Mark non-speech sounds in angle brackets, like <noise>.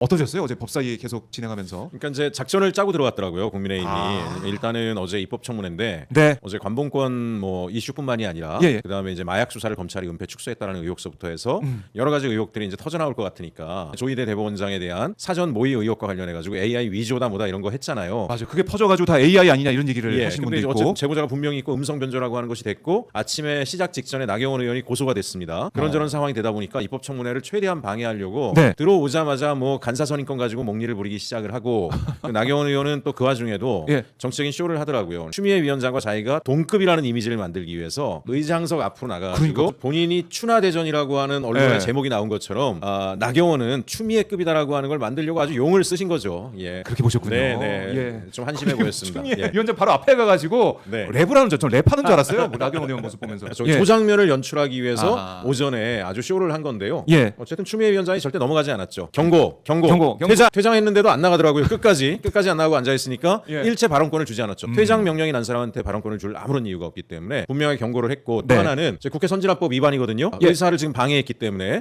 어떠셨어요? 어제 법사위 계속 진행하면서. 그러니까 이제 작전을 짜고 들어갔더라고요 국민의힘이 아. 일단은 어제 입법 청문회인데 네. 어제 관봉권 뭐 이슈뿐만이 아니라 예, 예. 그다음에 이제 마약 수사를 검찰이 은폐 축소했다는 의혹서부터 해서 음. 여러 가지 의혹들이 이제 터져 나올 것 같으니까 조희대 대법원장에 대한 사전 모의 의혹과 관련해 가지고 AI 위조다 뭐다 이런 거 했잖아요. 맞아요. 그게 퍼져가지고 다 AI 아니냐 이런 얘기를 예, 근데 분도 이제 있고. 어쨌든 제보자가 분명히 있고 음성 변조라고 하는 것이 됐고 아침에 시작 직전에 나경원 의원이 고소가 됐습니다. 그런저런 상황이 되다 보니까 입법 청문회를 최대한 방해하려고 어. 네. 들어오자마자 뭐 간사선인권 가지고 목리를 부리기 시작을 하고 그 <laughs> 나경원 의원은 또 그 와중에도 예. 정치적인 쇼를 하더라고요. 추미애 위원장과 자기가 동급이라는 이미지를 만들기 위해서 의장석 앞으로 나가가지고 그러니까. 본인이 추나 대전이라고 하는 언론의 예. 제목이 나온 것처럼 아, 나경원은 추미애급이다라고 하는 걸 만들려고 아주 용을 쓰신 거죠. 예. 그렇게 보셨군요. 네, 네. 예. 좀 한심해 보였습니다. <laughs> 추미애 예. 위원장 바로 앞에 가가지고 네. 랩을 하는 줄, 전 랩하는 줄 알았어요. 뭐 나경원 의원 모습 보면서. 저 예. 조장면을 연출하기 위해서 아하. 오전에 아주 쇼를 한 건데요. 예. 어쨌든 추미애 위원장이 절대 넘어가지 않았죠. 경고, 경고, 경고, 경고. 퇴장, 퇴장했는데도 안 나가더라고요. 끝까지, 끝까지 안 나가고 앉아 있으니까 예. 음. 일체 발언권을 주지 않았죠. 퇴장 명령이 난 사람한테 발언권을 줄 아무런 이유가 없기 때문에 분명히 경고를 했고 또 네. 하나는 이제 국회 선진화법 위반이거든요. 예. 의사를 지금 방해했기 때문에